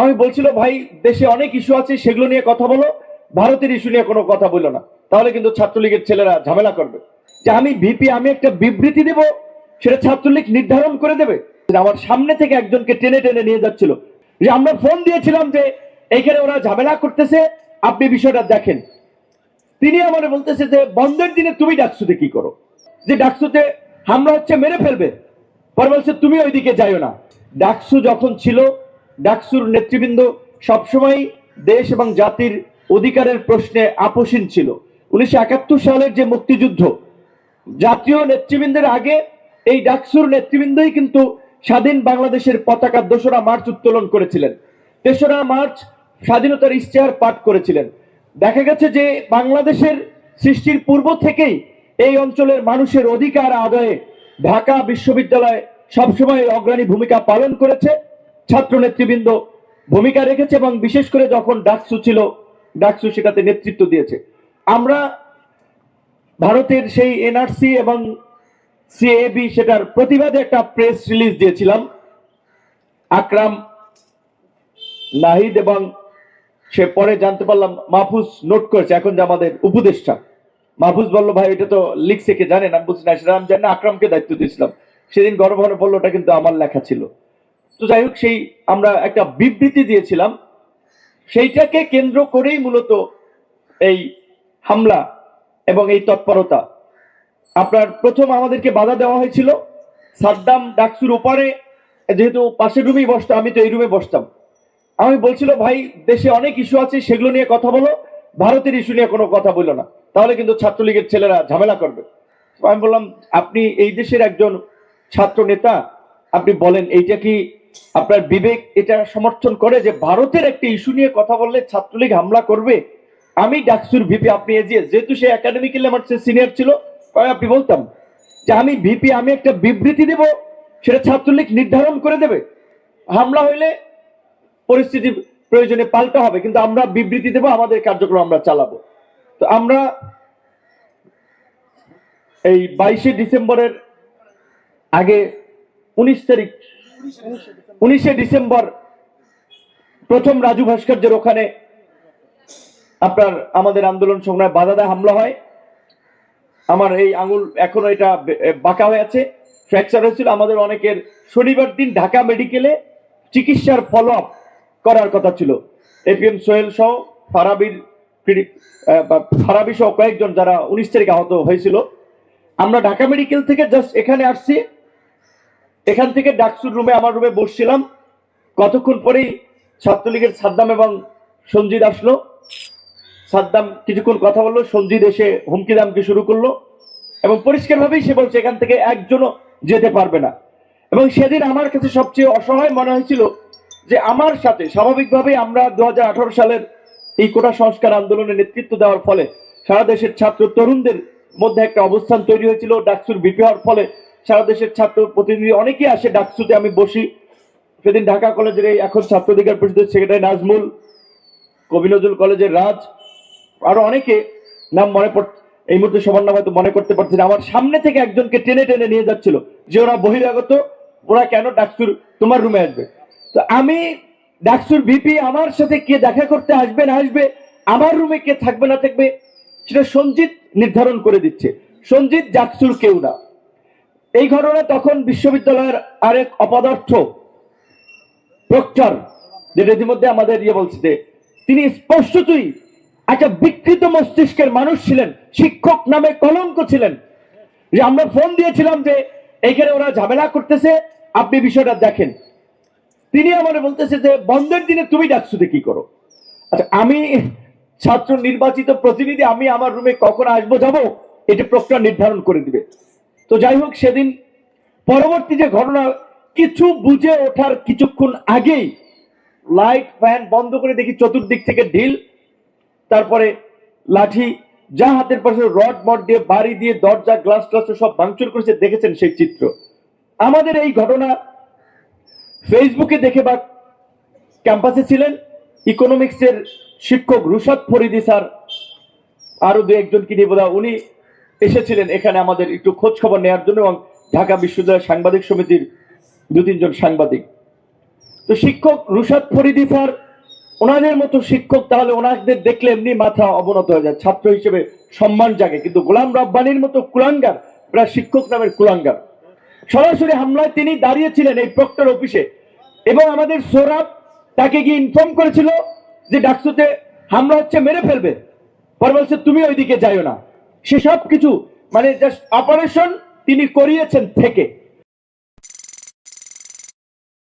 আমি বলছিল, ভাই, দেশে অনেক ইস্যু আছে, সেগুলো নিয়ে কথা বলো। ভারতের ইস্যু নিয়ে কোনো কথা বলল না। তাহলে কিন্তু ছাত্রলীগের ছেলেরা ঝামেলা করবে। যে আমি ভিপি আমি একটা বিবৃতি দেব, সেটা ছাত্রলীগ নির্ধারণ করে দেবে। আমার সামনে থেকে একজনকে টেনে টেনে নিয়ে যাচ্ছিল। যে আমরা ফোন দিয়েছিলাম যে, এইখানে ওরা ঝামেলা করতেছে, আপনি বিষয়টা দেখেন। তিনি আমারে বলতেছে যে, বন্ধের দিনে তুমি ডাকসুতে কি করো? যে ডাকসুতে হামলা হচ্ছে, মেরে ফেলবে। পরে বলছে তুমি ওইদিকে যাইও না। ডাকসু যখন ছিল ডাকসুর নেতৃবৃন্দ সবসময় দেশ এবং জাতির অধিকারের প্রশ্নে আপোষহীন ছিল। উনিশশো একাত্তর সালের যে মুক্তিযুদ্ধ, জাতীয় নেতৃবৃন্দের আগে এই ডাকসুর নেতৃবৃন্দই কিন্তু স্বাধীন বাংলাদেশের পতাকা দোসরা মার্চ উত্তোলন করেছিলেন। তেসরা মার্চ স্বাধীনতার ইশতেহার পাঠ করেছিলেন। দেখা গেছে যে বাংলাদেশের সৃষ্টির পূর্ব থেকেই এই অঞ্চলের মানুষের অধিকার আদায়ে ঢাকা বিশ্ববিদ্যালয় সবসময় অগ্রণী ভূমিকা পালন করেছে। ছাত্র নেতৃবৃন্দ ভূমিকা রেখেছে এবং বিশেষ করে যখন ডাকসু ছিল, ডাকসু সেটাতে নেতৃত্ব দিয়েছে। আমরা ভারতের সেই এনআরসি এবং সিএবি সেটার প্রতিবাদে একটা প্রেস রিলিজ দিয়েছিলাম। আকরাম, নাহিদ এবং সে পরে জানতে পারলাম মাহফুজ নোট করেছে, এখন যে আমাদের উপদেষ্টা। মাহফুজ বলল, ভাই, এটা তো লিখছে কে জানেন আমি বুঝি না, সেটা আমি জানি না, আকরামকে দায়িত্ব দিয়েছিলাম। সেদিন গর্ব বলল, ওটা কিন্তু আমার লেখা ছিল। তো যাই হোক, সেই আমরা একটা বিবৃতি দিয়েছিলাম। সেইটাকে কেন্দ্র করেই মূলত এই হামলা এবং এই তৎপরতা। আপনার প্রথম আমাদেরকে বাধা দেওয়া হয়েছিল। সাদ্দাম ডাকসুর ওপারে, যেহেতু পাশের রুমেই বসতাম আমি তো এই রুমে বসতাম। আমি বলছিল, ভাই, দেশে অনেক ইস্যু আছে, সেগুলো নিয়ে কথা বলো। ভারতের ইস্যু নিয়ে কোনো কথা বলল না। তাহলে কিন্তু ছাত্রলীগের ছেলেরা ঝামেলা করবে। আমি বললাম, আপনি এই দেশের একজন ছাত্র নেতা, আপনি বলেন, এইটা কি আপনার বিবেক এটা সমর্থন করে যে ভারতের একটি ইস্যু নিয়ে কথা বললে ছাত্রলীগ হামলা করবে। আমি ডাকসুর ভিপি আপনি এজিএস যেহেতু সে একাডেমিক্যালি আমার সিনিয়র ছিল আপনি বলতাম যে আমি ভিপি আমি একটা বিবৃতি দেব, সেটা ছাত্রলীগ নির্ধারণ করে দেবে। হামলা হইলে পরিস্থিতি প্রয়োজনে পাল্টা হবে, কিন্তু আমরা বিবৃতি দেব, আমাদের কার্যক্রম আমরা চালাবো। তো আমরা এই বাইশে ডিসেম্বরের আগে উনিশ তারিখ উনিশে ডিসেম্বর প্রথম রাজু ভাস্কর্যের ওখানে আপনার আমাদের আন্দোলন সংগ্রামে বাধা দেয় হামলা হয়। আমার এই আঙুল এখনও এটা বাঁকা হয়ে আছে। ফ্র্যাকচার হয়েছিল আমাদের অনেকের শনিবার দিন ঢাকা মেডিকেলে চিকিৎসার ফলো আপ করার কথা ছিল। এপিএম সোহেল সহ ফারাবির ফারাবি সহ কয়েকজন যারা উনিশ তারিখ আহত হয়েছিল। আমরা ঢাকা মেডিকেল থেকে জাস্ট এখানে আসছি। এখান থেকে ডাকসুর রুমে, আমার রুমে বসছিলাম। কতক্ষণ পরেই ছাত্রলীগের সাদ্দাম এবং সঞ্জিত আসলো। সাদ্দাম কিছুক্ষণ কথা বলল, সঞ্জিত এসে হুমকি দামকে শুরু করল এবং পরিষ্কারভাবেই সে বলছে, এখান থেকে একজনও যেতে পারবে না। এবং সেদিন আমার কাছে সবচেয়ে অসহায় মনে হয়েছিল যে আমার সাথে, স্বাভাবিকভাবেই আমরা দু হাজার আঠারো সালের এই কোটা সংস্কার আন্দোলনে নেতৃত্ব দেওয়ার ফলে সারা দেশের ছাত্র তরুণদের মধ্যে একটা অবস্থান তৈরি হয়েছিল। ডাকসুর বিপি হওয়ার ফলে সারা দেশের ছাত্র প্রতিনিধি অনেকেই আসে ডাকসুতে, আমি বসি। সেদিন ঢাকা কলেজের এই এখন ছাত্র অধিকার পরিষদের সেক্রেটারি নাজমুল, কবি নজরুল কলেজের রাজ, আরও অনেকে নাম মনে পড়, এই মুহূর্তে সবার নাম হয়তো মনে করতে পারছি আমার সামনে থেকে একজনকে টেনে টেনে নিয়ে যাচ্ছিল, যে ওরা বহিরাগত, ওরা কেন ডাকসুর, তোমার রুমে আসবে? তো আমি ডাকসুর ভিপি আমার সাথে কে দেখা করতে আসবে না আসবে, আমার রুমে কে থাকবে না থাকবে, সেটা সঞ্জিত নির্ধারণ করে দিচ্ছে। সঞ্জিত, ডাকসুর কেউ না। এই ঘটনা তখন বিশ্ববিদ্যালয়ের আরেক অপদার্থ, প্রক্টর, যেটা ইতিমধ্যে আমাদের ইয়ে বলছে যে, তিনি স্পষ্টতই একটা বিকৃত মস্তিষ্কের মানুষ ছিলেন, শিক্ষক নামে কলঙ্ক ছিলেন। যে আমরা ফোন দিয়েছিলাম যে, এইখানে ওরা ঝামেলা করতেছে, আপনি বিষয়টা দেখেন। তিনি আমার বলতেছে যে, বন্ধের দিনে তুমি ডাকসুতে কি করো? আচ্ছা আমি ছাত্র নির্বাচিত প্রতিনিধি, আমি আমার রুমে কখন আসব, যাব? এটা প্রক্রিয়া নির্ধারণ করে দিবে। তো যাই হোক, সেদিন পরবর্তী যে ঘটনা, কিছু বুঝে ওঠার কিছুক্ষণ আগেই লাইট, ফ্যান বন্ধ করে দেখি চতুর্দিক থেকে ঢিল। তারপরে লাঠি যা হাতের পাশে রড মড দিয়ে বাড়ি দিয়ে দরজা, গ্লাস, ট্লাস সব ভাঙচুর করেছে, দেখেছেন সেই চিত্র। আমাদের এই ঘটনা ফেসবুকে দেখে বা ক্যাম্পাসে ছিলেন ইকোনমিক্সের শিক্ষক রুশাদ ফরিদি স্যার আরও দু একজনকে নিয়ে বোধহয় উনি এসেছিলেন এখানে আমাদের একটু খোঁজ খবর নেওয়ার জন্য এবং ঢাকা বিশ্ববিদ্যালয় সাংবাদিক সমিতির দু তিনজন সাংবাদিক। তো শিক্ষক রুশাদ ফরিদি স্যার, ওনাদের মতো শিক্ষক তাহলে ওনাদের দেখলে এমনি মাথা অবনত হয়ে যায়, ছাত্র হিসেবে সম্মান জাগে। কিন্তু গোলাম রব্বানির মতো কুলাঙ্গার, প্রায় শিক্ষক নামের কুলাঙ্গার। সরাসরি হামলায় তিনি দাঁড়িয়েছিলেন এই প্রক্টর অফিসে এবং আমাদের সোরাব তাকে গিয়ে ইনফর্ম করেছিল যে ডাকসুতে হামলা হচ্ছে, মেরে ফেলবে। পরে বলছে তুমি ওইদিকে যাইও না। সে সব কিছু মানে জাস্ট অপারেশন তিনি করিয়েছেন থেকে।